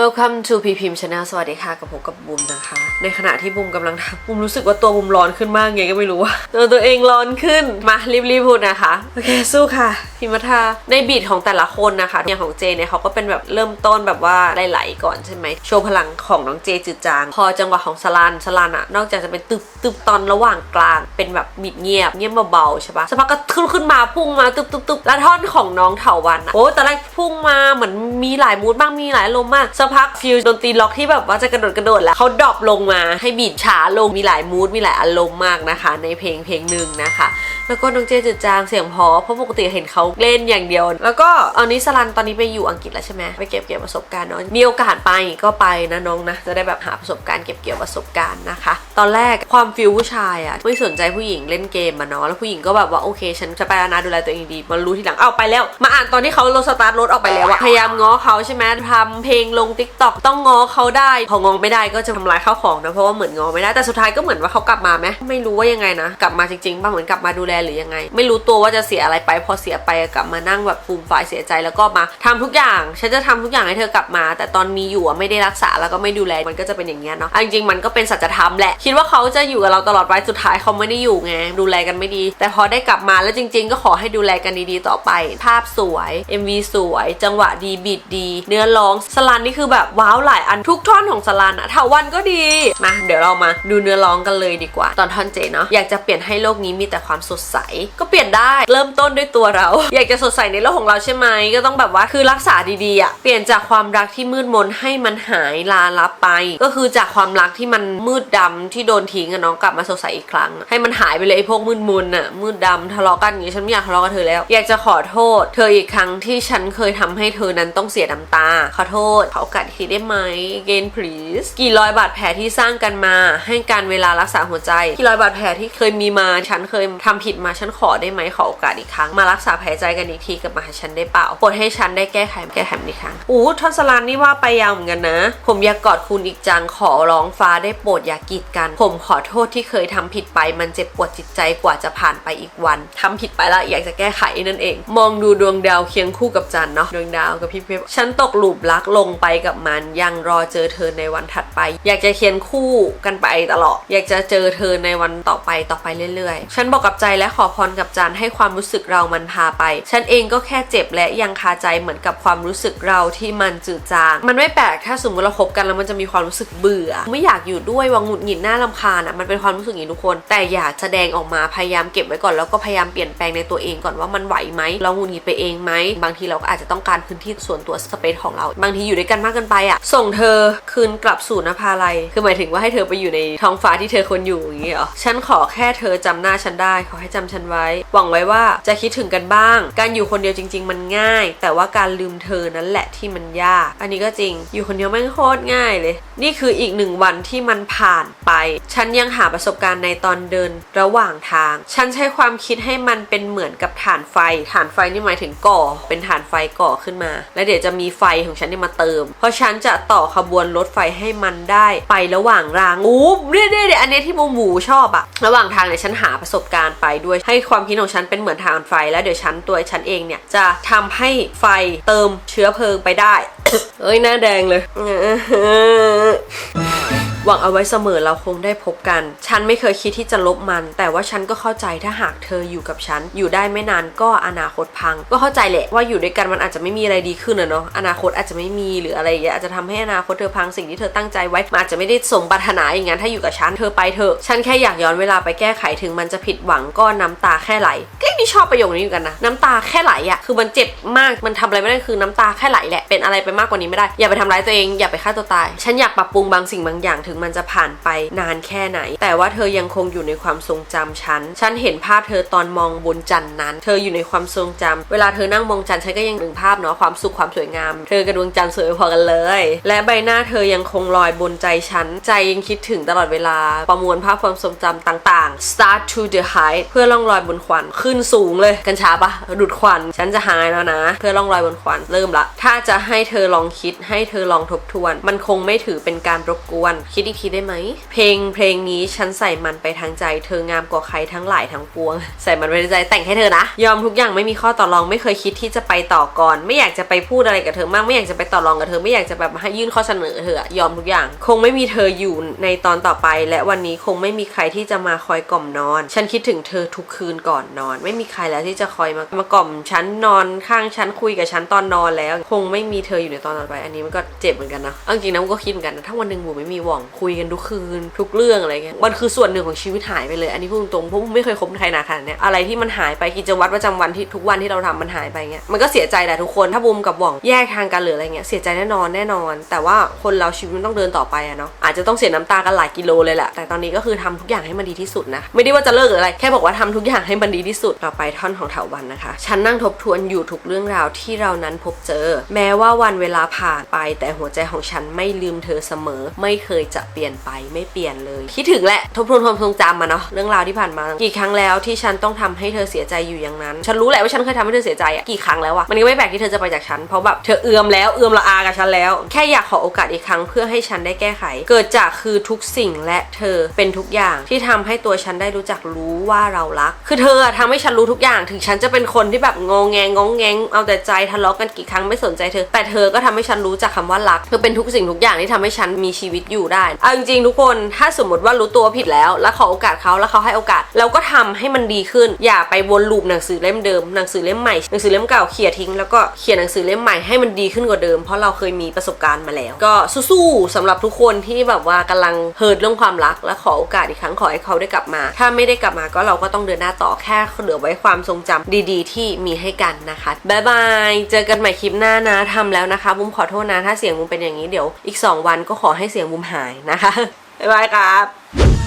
Welcome to พีพิม Channel สวัสดีค่ะ กับผมกับบุมนะคะ ในขณะที่บุมกำลังทำบุมรู้สึกว่าตัวบุมร้อนขึ้นมากไงก็ไม่รู้ว่าตัวตัวเองร้อนขึ้นมารีบๆพูดนะคะ โอเคสู้ค่ะ พิมพ์ทาในบีทของแต่ละคนนะคะอย่างของเจเนี่ยเขาก็เป็นแบบเริ่มต้นแบบว่าไหลๆก่อนใช่ไหมโชว์พลังของน้องเจจืดจาง พอจังหวะของสลันสลันอะนอกจากจะเป็นตึบตึบตอนระหว่างกลาง เป็นแบบบีดเงียบเงียบเบาๆใช่ปะสักพักก็ขึ้นขึ้นมาพุ่งมาตึบตึบตึบแล้วท่อนของน้องเถาวันอะโอ้ตอนแรกพุ่งมาเหมือนมีหลายมูดบ้างมีหลายลมณ์มากสักพักฟิลดนตรีล็อกที่แบบว่าจะกระโดดกระโดดแล้วเขาดรอปลงมาให้บีดช้าลงมีหลายมูดมีหลายอารมณ์มากนะคะ ในเพลงเพลงหนึ่งนะคะ แล้วก็น้องเจจืดจางเสียงพอเพราะปกติเห็นเขาเล่นอย่างเดียว แล้วก็อันนี้สลันตอนนี้ไปอยู่อังกฤษแล้วใช่ไหมไปเก็บเกี่ยวประสบการณ์เนาะมีโอกาสไปก็ไปนะน้องนะจะได้แบบหาประสบการณ์เก็บเกี่ยวประสบการณ์นะคะ ตอนแรกความฟิลผู้ชายอะไม่สนใจผู้หญิงเล่นเกมมาเนาะแล้วผู้หญิงก็แบบว่าโอเค ฉันจะไปนะดูแลตัวเองดีมารู้ทีหลังเอาไปแล้ว มาอ่านตอนที่เขาลดสตาร์ทรถออกไปแล้วอะพยายามง้อเขาใช่ไหมทำเพลงลงทิกตอกต้องง้อเขาได้พองอไม่ได้ก็จะทำลายข้าวของนะเพราะว่าเหมือนง้อไม่ได้แต่สุดท้ายก็เหมือนว่าเขากลับมาไหมไม่รู้ว่ายังไงนะ กลับมาจริงๆป่ะเหมือนกลับมาดูแลหรือยังไง ไม่รู้ตัวว่าจะเสียอะไรไปพอเสียไปกลับมานั่งแบบฟูมฝ่ายเสียใจแล้วก็มาทำทุกอย่างฉันจะทำทุกอย่างให้เธอกลับมา แต่ตอนมีอยู่อะไม่ได้รักษาแล้วก็ไม่ดูแลมันก็จะเป็นอย่างเงี้ยเนาะเอาจริงๆมันก็เป็นสัจธรรมแหละคิดว่าเขาจะอยู่กับเราตลอดไปสุดท้ายเขาไม่ได้อยู่ไงดูแลกันไม่ดี แต่พอได้กลับมาแล้วจริง ๆ ก็ขอให้ดูแลกันดีๆต่อไป ภาพสวย MV สวย จังหวะดีบีดดี เนื้อร้องสลันนี่คือแบบว้าวหลายอันทุกท่อนของสลันอะถาวันก็ดีมาเดี๋ยวเรามาดูเนื้อร้องกันเลยดีกว่า ตอนท่อนเจเนาะอยากจะเปลี่ยนให้โลกนี้มีแต่ความสดใส ก็เปลี่ยนได้เริ่มต้นด้วยตัวเราอยากจะสดใสในโลกของเราใช่ไหมก็ต้องแบบว่าคือรักษาดีๆอะเปลี่ยนจากความรักที่มืดมนให้มันหายลาลับไป ก็คือจากความรักที่มันมืดดำที่โดนทิ้งอะน้องกลับมาสดใสอีกครั้ง ให้มันหายไปเลยไอ้พวกมืดมนอะมืดดำทะเลาะกันอย่างนี้ฉันไม่อยากทะเลาะกับเธอแล้ว อยากจะขอโทษ เธออีกครั้งที่ฉันเคยทำให้เธอนั้นต้องเสียน้ำตา ขอโทษขอโอกาสทีได้ไหม again please กี่ร้อยบาดแผลที่สร้างกันมา ให้การเวลารักษาหัวใจ กี่ร้อยบาดแผลที่เคยมีมาฉันเคยทำผิดมาฉันขอได้ไหมขอโอกาสอีกครั้งมารักษาแผลใจกันอีกทีกลับมาห้ฉันได้เปล่าปรดให้ฉันได้แก้ไขแก้ไขมันอีกครั้งอู้ทอนสลานนี่ว่าไปยาวเหมือนกันนะ ผมอยากกอดคุณอีกจังขอร้องฟ้าได้โปรดอย่ากีดกัน ผมขอโทษที่เคยทำผิดไป มันเจ็บปวดจิตใจกว่าจะผ่านไปอีกวันทำผิดไปแล้วอยากจะแก้ไขนั่นเอง มองดูดวงดาวเคียงคู่กับจันเนาะดวงดาวกับพี่เพชรฉันตกหลุมรักลงไปกับมันยังรอเจอเธอในวันถัดไป อยากจะเคียงคู่กันไปตลอด อยากจะเจอเธอในวันต่อไปต่อไปเรื่อยๆ ฉันบอกกับใจและขอพรกับจันให้ความรู้สึกเรามันพาไปฉันเองก็แค่เจ็บและยังคาใจเหมือนกับความรู้สึกเราที่มันจืดจาง มันไม่แปลกถ้าสมมติเราคบกันแล้วมันจะมีความรู้สึกเบื่อ ไม่อยากอยู่ด้วยวังหงุดหงิดหน้าลำคาญอะมันเป็นความรู้สึกอย่างทุกคน แต่อย่าแสดงออกมาพยายามเก็บไว้ก่อนแล้วก็พยายามเปลี่ยนแปลงในตัวเองก่อนว่ามันไหวไหมเราหงุดหงิดไปเองไหมบางทีเราก็อาจจะต้องการพื้นที่ส่วนตัวสเปซของเรา บางทีอยู่ด้วยกันมากเกินไปอะส่งเธอคืนกลับสู่นภาลัยคือหมายถึงว่าให้เธอไปอยู่ในท้องฟ้าที่เธอควรอยู่อย่างนี้เหรอฉันขอแค่เธอจำหน้าฉันได้ขอให้จำฉันไว้ หวังไว้ว่าจะคิดถึงกันบ้างการอยู่คนเดียวจริง ๆ มันง่าย แต่ว่าการลืมเธอนั่นแหละที่มันยาก อันนี้ก็จริง อยู่คนเดียวแม่งโคตรง่ายเลย นี่คืออีกหนึ่งวันที่มันผ่านไป ฉันยังหาประสบการณ์ในตอนเดินระหว่างทาง ฉันใช้ความคิดให้มันเป็นเหมือนกับฐานไฟ ฐานไฟนี่หมายถึงก่อ เป็นฐานไฟก่อขึ้นมา แล้วเดี๋ยวจะมีไฟของฉันนี่มาเติม เพราะฉันจะต่อขบวนรถไฟให้มันได้ไประหว่างรางอู้เนี่ยเนี่ยเนี่ยอันนี้ที่มูหมูชอบอะระหว่างทางเนี่ยฉันหาประสบการณ์ไปด้วยให้ความคิดของฉันเป็นเหมือนฐานไฟ แล้วเดี๋ยวฉันตัวฉันเองเนี่ย จะทำให้ไฟเติมเชื้อเพลิงไปได้ เอ้ย หน้าแดงเลย หวังเอาไว้เสมอเราคงได้พบกัน ฉันไม่เคยคิดที่จะลบมัน แต่ว่าฉันก็เข้าใจถ้าหากเธออยู่กับฉัน อยู่ได้ไม่นานก็อนาคตพัง ก็เข้าใจแหละว่าอยู่ด้วยกันมันอาจจะไม่มีอะไรดีขึ้นอะเนาะอนาคตอาจจะไม่มีหรืออะไรอย่างเงี้ยอาจจะทำให้อนาคตเธอพังสิ่งที่เธอตั้งใจไว้มันอาจจะไม่ได้สมปรารถนาอย่างนั้นถ้าอยู่กับฉันเธอไปเถอะฉันแค่อยากย้อนเวลาไปแก้ไขถึงมันจะผิดหวังก็น้ำตาแค่ไหลก็นี่ชอบประโยคนี้อยู่กันนะน้ำตาแค่ไหลอะคือมันเจ็บมากมันทำอะไรไม่ได้คือน้ำตาแค่ไหลแหละเป็นอะไรไปมากกว่านี้ไม่ได้อย่าไปทำร้ายตัวเองอย่าไปฆ่าตัวตาย ฉันอยากปรับปรุงบางสิ่งบางอย่างถึงมันจะผ่านไปนานแค่ไหน แต่ว่าเธอยังคงอยู่ในความทรงจำฉัน ฉันเห็นภาพเธอตอนมองบนจันนั้น เธออยู่ในความทรงจำเวลาเธอนั่งมองจันฉันก็ยังดึงภาพเนาะความสุขความสวยงาม เธอกับดวงจันทร์สวยพอกันเลย และใบหน้าเธอยังคงลอยบนใจฉัน ใจยังคิดถึงตลอดเวลา ประมวลภาพความทรงจำต่างๆ start to the height เพื่อล่องลอยบนควันขึ้นสูงเลยกัญชาปะดูดควัน ฉันจะหายแล้วนะ เพื่อล่องลอยบนควันเริ่มละ ถ้าจะให้เธอลองคิดให้เธอลองทบทวน มันคงไม่ถือเป็นการรบกวนคิดดอีกทีได้ไหม เพลงเพลงนี้ฉันใส่มันไปทางใจ เธองามกว่าใครทั้งหลายทั้งปวง ใส่มันไปในใจแต่งให้เธอนะ ยอมทุกอย่างไม่มีข้อต่อรองไม่เคยคิดที่จะไปต่อก่อน ไม่อยากจะไปพูดอะไรกับเธอมากไม่อยากจะไปต่อรองกับเธอไม่อยากจะแบบให้ยื่นข้อเสนอเธออะยอมทุกอย่าง คงไม่มีเธออยู่ในตอนต่อไป และวันนี้คงไม่มีใครที่จะมาคอยกล่อมนอน ฉันคิดถึงเธอทุกคืนก่อนนอน ไม่มีใครแล้วที่จะคอยมามากล่อมฉันนอนข้างฉันคุยกับฉันตอนนอนแล้ว คงไม่มีเธออยู่ในตอนต่อไป อันนี้มันก็เจ็บเหมือนกันนะเอาจริงๆนะมันก็คิดเหมือนกันนะถ้าวันหนึ่งบูไม่มีหว่องคุยกันทุกคืนทุกเรื่องอะไรเงี้ยมันคือส่วนหนึ่งของชีวิตหายไปเลย อันนี้พูดตรงๆเพราะบูมไม่เคยคบใครนานขนาดเนี้ยอะไรที่มันหายไปกิจวัตรประจำวันที่ทุกวันที่เราทำมันหายไปเงี้ยมันก็เสียใจแหละทุกคนถ้าบูมกับหว่องแยกทางกันหรืออะไรเงี้ยเสียใจแน่นอนแน่นอน แต่ว่าคนเราชีวิตมันต้องเดินต่อไปอะเนาะอาจจะต้องเสียน้ำตากันหลายกิโลเลยแหละแต่ตอนนี้ก็คือทำทุกอย่างให้มันดีที่สุดนะไม่ได้ว่าจะเลิกหรืออะไร แค่บอกว่าทำทุกอย่างให้มันดีที่สุดต่อไปท่อนของเถาวันนะคะ ฉันนั่งทบทวนอยู่ทุกเรื่องราวที่เรานั้นพบเจอ แม้ว่าวันเวลาผ่านไปแต่หัวใจของฉันไม่ลืมเธอเสมอ ไม่เคยจะเปลี่ยนไปไม่เปลี่ยนเลย คิดถึงแหละทบทวนความทรงจำมาเนาะเรื่องราวที่ผ่านมา กี่ครั้งแล้วที่ฉันต้องทำให้เธอเสียใจอยู่อย่างนั้น ฉันรู้แหละว่าฉันเคยทำให้เธอเสียใจอะกี่ครั้งแล้วอะมันก็ไม่แปลกที่เธอจะไปจากฉันเพราะแบบเธอเอือมแล้วเอือมละอากับฉันแล้ว แค่อยากขอโอกาสอีกครั้งเพื่อให้ฉันได้แก้ไข เกิดจากคือทุกสิ่งและเธอเป็นทุกอย่างที่ทำให้ตัวฉันได้รู้จักรู้ว่าเรารัก คือเธออะทำให้ฉันรู้ทุกอย่าง ถึงฉันจะเป็นคนที่แบบงงแงงงงแงงเอาแต่ใจทะเลาะกันกี่ครั้งไม่สนใจเธอ แต่เธอก็ทำให้ฉันรู้จักคำว่ารักเธอเป็นทุกสิ่งทุกอย่างที่ทำให้ฉันมีชีวิตอยู่ได้เอาจริงๆทุกคนถ้าสมมติว่ารู้ตัวผิดแล้ว แล้วขอโอกาสเขาแล้วเขาให้โอกาสเราก็ทำให้มันดีขึ้น อย่าไปวนลูปหนังสือเล่มเดิมหนังสือเล่มใหม่หนังสือเล่มเก่าเขี่ยทิ้งแล้วก็เขียนหนังสือเล่มใหม่ให้มันดีขึ้นกว่าเดิม เพราะเราเคยมีประสบการณ์มาแล้ว ก็สู้ๆสำหรับทุกคนที่แบบว่ากำลังเฮิร์ตเรื่องความรัก และขอโอกาสอีกครั้งขอให้เขาได้กลับมา ถ้าไม่ได้กลับมาก็เราก็ต้องเดินหน้าต่อแค่เหลือไว้ความทรงจำดี ๆ ที่มีให้กันนะคะบ๊ายบายเจอกันใหม่คลิปหน้านะทำแล้วนะคะบุ้มขอโทษนะถ้าเสียงบุ้มเป็นอย่างนี้เดี๋ยว อีก 2 วันก็ขอให้เสียงบุ้มหายนะคะบ๊ายบายครับ